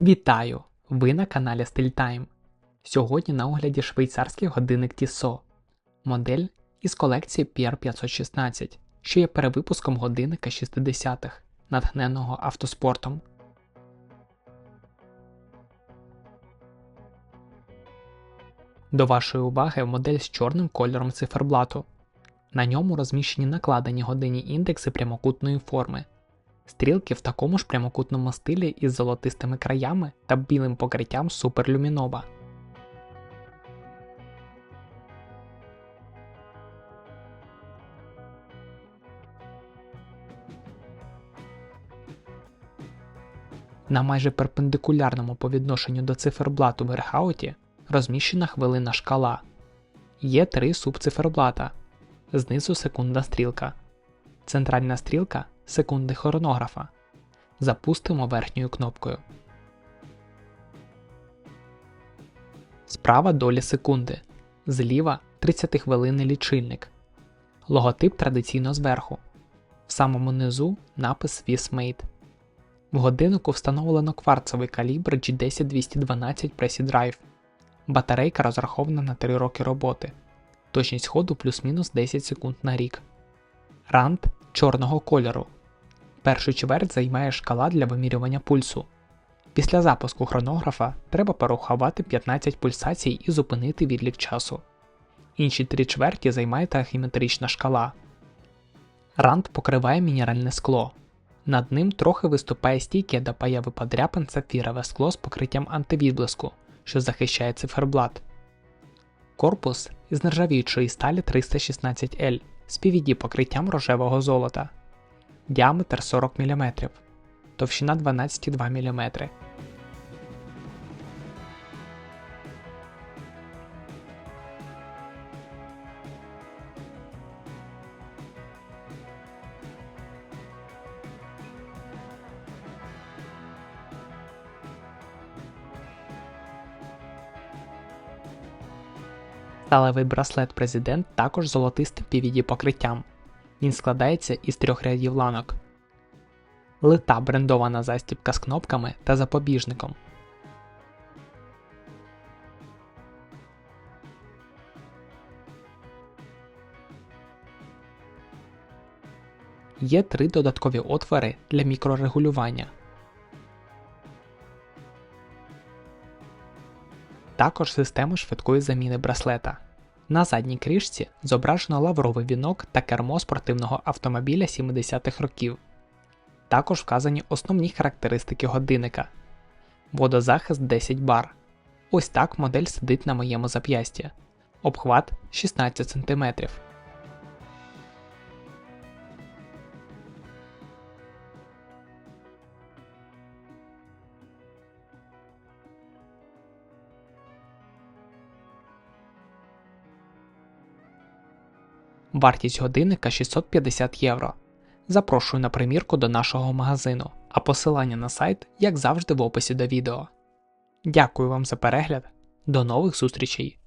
Вітаю! Ви на каналі StyleTime. Сьогодні на огляді швейцарський годинник Tissot, модель із колекції PR516, що є перевипуском годинника 60-х, натхненого автоспортом. До вашої уваги модель з чорним кольором циферблату. На ньому розміщені накладені годинні індекси прямокутної форми. Стрілки в такому ж прямокутному стилі із золотистими краями та білим покриттям суперлюмінова. На майже перпендикулярному по відношенню до циферблату верхауті розміщена хвилина шкала. Є три субциферблата. Знизу секундна стрілка. Центральна стрілка секунди хронографа. Запустимо верхньою кнопкою. Справа долі секунди. Зліва 30 хвилинний лічильник. Логотип традиційно зверху. В самому низу напис Swissmade. В годиннику встановлено кварцевий калібр G10212 Pressy Drive. Батарейка розрахована на 3 роки роботи. Точність ходу плюс-мінус 10 секунд на рік. Рант чорного кольору. Першу чверть займає шкала для вимірювання пульсу. Після запуску хронографа треба порахувати 15 пульсацій і зупинити відлік часу. Інші три чверті займає тахіметрична шкала. Рант покриває мінеральне скло. Над ним трохи виступає стійке до появи подряпин сапфірове скло з покриттям антивідблиску, що захищає циферблат. Корпус із нержавіючої сталі 316L з PVD покриттям рожевого золота, діаметр 40 мм, товщина 12,2 мм. Сталевий браслет Президент також золотистим PVD покриттям. Він складається із трьох рядів ланок. Лита брендована застібка з кнопками та запобіжником. Є три додаткові отвори для мікрорегулювання. Також система швидкої заміни браслета. На задній кришці зображено лавровий вінок та кермо спортивного автомобіля 70-х років. Також вказані основні характеристики годинника. Водозахист 10 бар. Ось так модель сидить на моєму зап'ясті. Обхват 16 см. Вартість годинника 650 євро. Запрошую на примірку до нашого магазину, а посилання на сайт, як завжди, в описі до відео. Дякую вам за перегляд. До нових зустрічей!